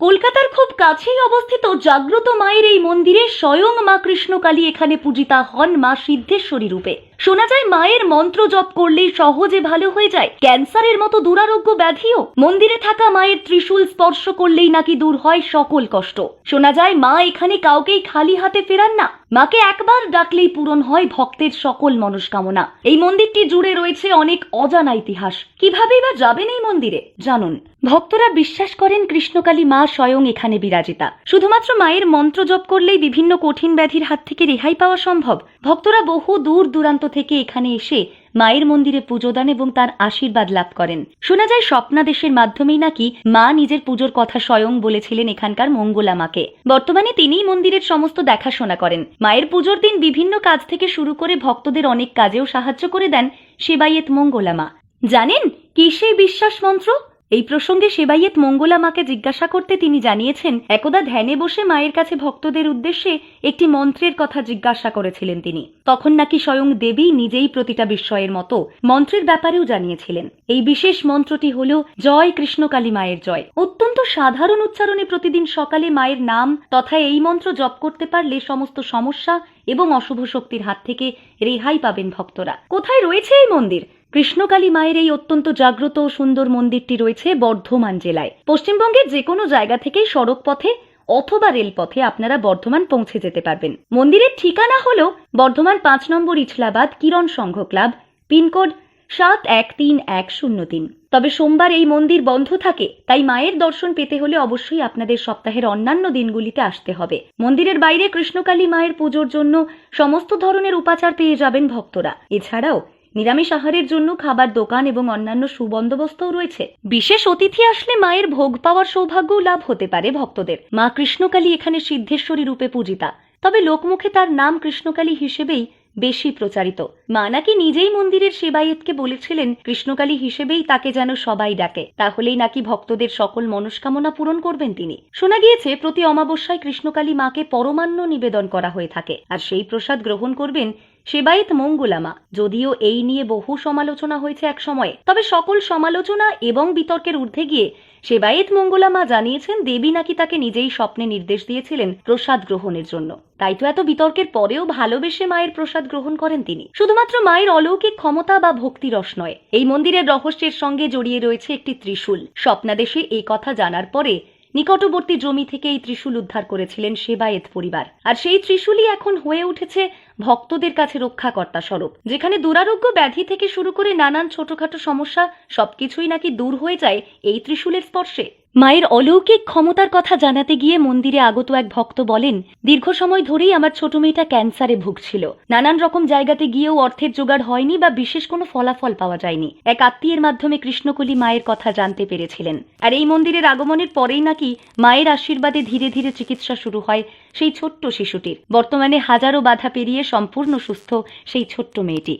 কলকাতার খুব কাছেই অবস্থিত জাগ্রত মায়ের এই মন্দিরে স্বয়ং মা কৃষ্ণকালী এখানে পূজিতা হন মা সিদ্ধেশ্বরী রূপে। শোনা যায় মায়ের মন্ত্র জপ করলেই সহজে ভালো হয়ে যায়। ক্যান্সারের মতো দুরারোগ্য ব্যাধিও। মন্দিরে থাকা মায়ের ত্রিশূল স্পর্শ করলেই নাকি দূর হয় সকল কষ্ট। শোনা যায় মা এখানে কাউকেই খালি হাতে ফেরান না। মাকে একবার ডাকলেই পূরণ হয় ভক্তের সকল মনস্কামনা। এই মন্দিরটি জুড়ে রয়েছে অনেক অজানা ইতিহাস। কিভাবেই বা যাবেন এই মন্দিরে? জানুন। ভক্তরা বিশ্বাস করেন কৃষ্ণকালী মা স্বয়ং এখানে বিরাজিতা। শুধুমাত্র মায়ের মন্ত্র জপ করলেই বিভিন্ন কঠিন ব্যাধির হাত থেকে রেহাই পাওয়া সম্ভব। ভক্তরা বহু দূর দূরান্ত থেকে এখানে এসে মায়ের মন্দিরে পুজো দেন এবং তার আশীর্বাদ লাভ করেন। শোনা যায় স্বপ্নাদেশের মাধ্যমেই নাকি মা নিজের পুজোর কথা স্বয়ং বলেছিলেন এখানকার মঙ্গলা মাকে। বর্তমানে তিনিই মন্দিরের সমস্ত দেখাশোনা করেন। মায়ের পুজোর দিন বিভিন্ন কাজ থেকে শুরু করে ভক্তদের অনেক কাজেও সাহায্য করে দেন সেবাইয়েত মঙ্গলা মা। জানেন কি সেই বিশ্বাস মন্ত্র? এই প্রসঙ্গে সেবাইয়েত মঙ্গলা মাকে জিজ্ঞাসা করতে তিনি জানিয়েছেন, একদা ধ্যানে বসে মায়ের কাছে ভক্তদের উদ্দেশ্যে একটি মন্ত্রের কথা জিজ্ঞাসা করেছিলেন তিনি। তখন নাকি স্বয়ং দেবী নিজেই প্রতিটা বিস্ময়ের মতো মন্ত্রের ব্যাপারেও জানিয়েছিলেন। এই বিশেষ মন্ত্রটি হল, জয় কৃষ্ণকালী মায়ের জয়। অত্যন্ত সাধারণ উচ্চারণে প্রতিদিন সকালে মায়ের নাম তথা এই মন্ত্র জপ করতে পারলে সমস্ত সমস্যা এবং অশুভ শক্তির হাত থেকে রেহাই পাবেন ভক্তরা। কোথায় রয়েছে এই মন্দির? কৃষ্ণকালী মায়ের এই অত্যন্ত জাগ্রত ও সুন্দর মন্দিরটি রয়েছে বর্ধমান জেলায়। পশ্চিমবঙ্গের যে কোনো জায়গা থেকেই সড়ক পথে অথবা রেলপথে আপনারা বর্ধমান পৌঁছে যেতে পারবেন। মন্দিরের ঠিকানা হল বর্ধমান পাঁচ নম্বর ইছলাবাদ কিরণ সংঘ ক্লাব, পিনকোড সাত এক তিন এক শূন্য তিন। তবে সোমবার এই মন্দির বন্ধ থাকে, তাই মায়ের দর্শন পেতে হলে অবশ্যই আপনাদের সপ্তাহের অন্যান্য দিনগুলিতে আসতে হবে। মন্দিরের বাইরে কৃষ্ণকালী মায়ের পুজোর জন্য সমস্ত ধরনের উপাচার পেয়ে যাবেন ভক্তরা। এছাড়াও নিরামিষ আহারের জন্য খাবার দোকান এবং অন্যান্য সুবন্দোবস্তও রয়েছে। বিশেষ অতিথি আসলে মায়ের ভোগ পাওয়ার সৌভাগ্য লাভ হতে পারে ভক্তদের। মা কৃষ্ণকালী এখানে সিদ্ধেশ্বরী রূপে পূজিতা। তবে লোকমুখে তার নাম কৃষ্ণকালী হিসেবেই বেশি প্রচারিত। মা নাকি নিজেই মন্দিরের সেবায়েতকে বলেছিলেন, কৃষ্ণকালী হিসেবেই তাকে যেন সবাই ডাকে। তাহলেই নাকি ভক্তদের সকল মনস্কামনা পূরণ করবেন তিনি। শোনা গিয়েছে, প্রতি অমাবস্যায় কৃষ্ণকালী মাকে পরমান্ন নিবেদন করা হয়ে থাকে, আর সেই প্রসাদ গ্রহণ করবেন সেবায়েত মঙ্গলামা যদিও এই নিয়ে বহু সমালোচনা হয়েছে এক সময়ে, তবে সকল সমালোচনা এবং বিতর্কের ঊর্ধ্বে গিয়ে সেবায়েত মঙ্গলামা জানিয়েছেন, দেবী নাকি তাকে নিজেই স্বপ্নে নির্দেশ দিয়েছিলেন প্রসাদ গ্রহণের জন্য। তাই তো এত বিতর্কের পরেও ভালোবেসে মায়ের প্রসাদ গ্রহণ করেন তিনি। শুধুমাত্র মায়ের অলৌকিক ক্ষমতা বা ভক্তি রস নয়, এই মন্দিরের রহস্যের সঙ্গে জড়িয়ে রয়েছে একটি ত্রিশূল। স্বপ্নাদেশে এই কথা জানার পরে নিকটবর্তী জমি থেকে এই ত্রিশূল উদ্ধার করেছিলেন সেবায়েত পরিবার। আর সেই ত্রিশূলই এখন হয়ে উঠেছে ভক্তদের কাছে রক্ষাকর্তা স্বরূপ, যেখানে দুরারোগ্য ব্যাধি থেকে শুরু করে নানান ছোটখাটো সমস্যা সবকিছুই নাকি দূর হয়ে যায় এই ত্রিশূলের স্পর্শে। মায়ের অলৌকিক ক্ষমতার কথা জানাতে গিয়ে মন্দিরে আগত এক ভক্ত বলেন, দীর্ঘ সময় ধরেই আমার ছোট মেয়েটা ক্যান্সারে ভুগছিল। নানান রকম জায়গাতে গিয়েও অর্থের জোগাড় হয়নি বা বিশেষ কোনো ফলাফল পাওয়া যায়নি। এক আত্মীয়ের মাধ্যমে কৃষ্ণকলি মায়ের কথা জানতে পেরেছিলেন। আর এই মন্দিরের আগমনের পরেই নাকি মায়ের আশীর্বাদে ধীরে ধীরে চিকিৎসা শুরু হয় সেই ছোট্ট শিশুটির। বর্তমানে হাজারো বাধা পেরিয়ে সম্পূর্ণ সুস্থ সেই ছোট্ট মেয়েটি।